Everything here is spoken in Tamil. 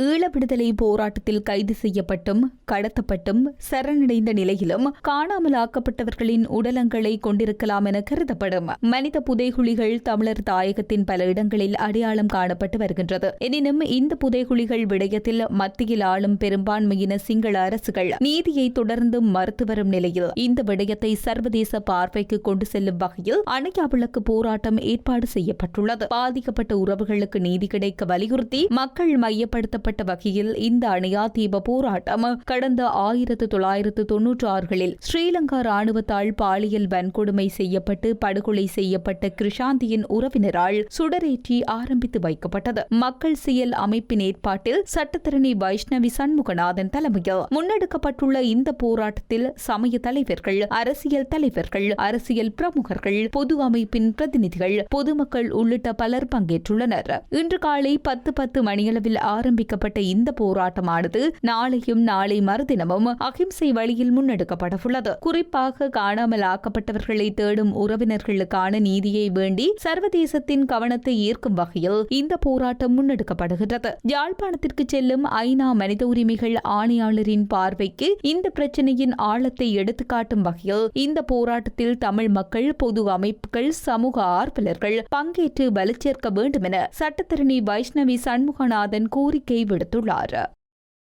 ஈழ விடுதலை போராட்டத்தில் கைது செய்யப்பட்டும் கடத்தப்பட்டும் சரணடைந்த நிலையிலும் காணாமல் ஆக்கப்பட்டவர்களின் உடலங்களை கொண்டிருக்கலாம் என கருதப்படும். மனித புதைகுழிகள் தமிழர் தாயகத்தின் பல இடங்களில் அடையாளம் காணப்பட்டு வருகின்றது. எனினும் இந்த புதைகுழிகள் விடயத்தில் மத்தியில் ஆளும் பெரும்பான்மையின சிங்கள அரசுகள் நீதியை தொடர்ந்து மறுத்து வரும் நிலையில் இந்த விடயத்தை சர்வதேச பார்வைக்கு கொண்டு செல்லும் வகையில் அணையா விளக்கு போராட்டம் ஏற்பாடு செய்யப்பட்டுள்ளது. பாதிக்கப்பட்ட உறவுகளுக்கு நீதி கிடைக்க வலியுறுத்தி மக்கள் மையப்படுத்த மையப்படுத்தப்பட்ட வகையில் இந்த அணையா தீப போராட்டம். கடந்த ஆயிரத்து தொள்ளாயிரத்து தொன்னூற்று ஆறுகளில் ஸ்ரீலங்கா ராணுவத்தால் பாலியல் வன்கொடுமை செய்யப்பட்டு படுகொலை செய்யப்பட்ட கிருஷாந்தியின் உறவினரால் சுடரேற்றி ஆரம்பித்து வைக்கப்பட்டது. மக்கள் செயல் அமைப்பின் ஏற்பாட்டில் சட்டத்தரணி வைஷ்ணவி சண்முகநாதன் தலைமையில் முன்னெடுக்கப்பட்டுள்ள இந்த போராட்டத்தில் சமய தலைவர்கள் அரசியல் தலைவர்கள் அரசியல் பிரமுகர்கள் பொது அமைப்பின் பிரதிநிதிகள் பொதுமக்கள் உள்ளிட்ட பலர் பங்கேற்றுள்ளனர். இன்று காலை பத்து பத்து மணியளவில் ஆரம்பிக்க ஆரம்பிக்கப்பட்ட இந்த போராட்டமானது நாளையும் நாளை மறுதினமும் அகிம்சை வழியில் முன்னெடுக்கப்படவுள்ளது. குறிப்பாக காணாமல் ஆக்கப்பட்டவர்களை தேடும் உறவினர்களுக்கான நீதியை வேண்டி சர்வதேசத்தின் கவனத்தை ஈர்க்கும் வகையில் இந்த போராட்டம் முன்னெடுக்கப்படுகிறது யாழ்ப்பாணத்திற்கு செல்லும் ஐநா மனித உரிமைகள் ஆணையாளரின் பார்வைக்கு இந்த பிரச்சனையின் ஆழத்தை எடுத்துக்காட்டும் வகையில் இந்த போராட்டத்தில் தமிழ் மக்கள் பொது அமைப்புகள் சமூக ஆர்வலர்கள் பங்கேற்று வலுச்சேர்க்க வேண்டும் என சட்டத்தரணி வைஷ்ணவி சண்முகநாதன் கோரிக்கை விடுத்துள்ளார்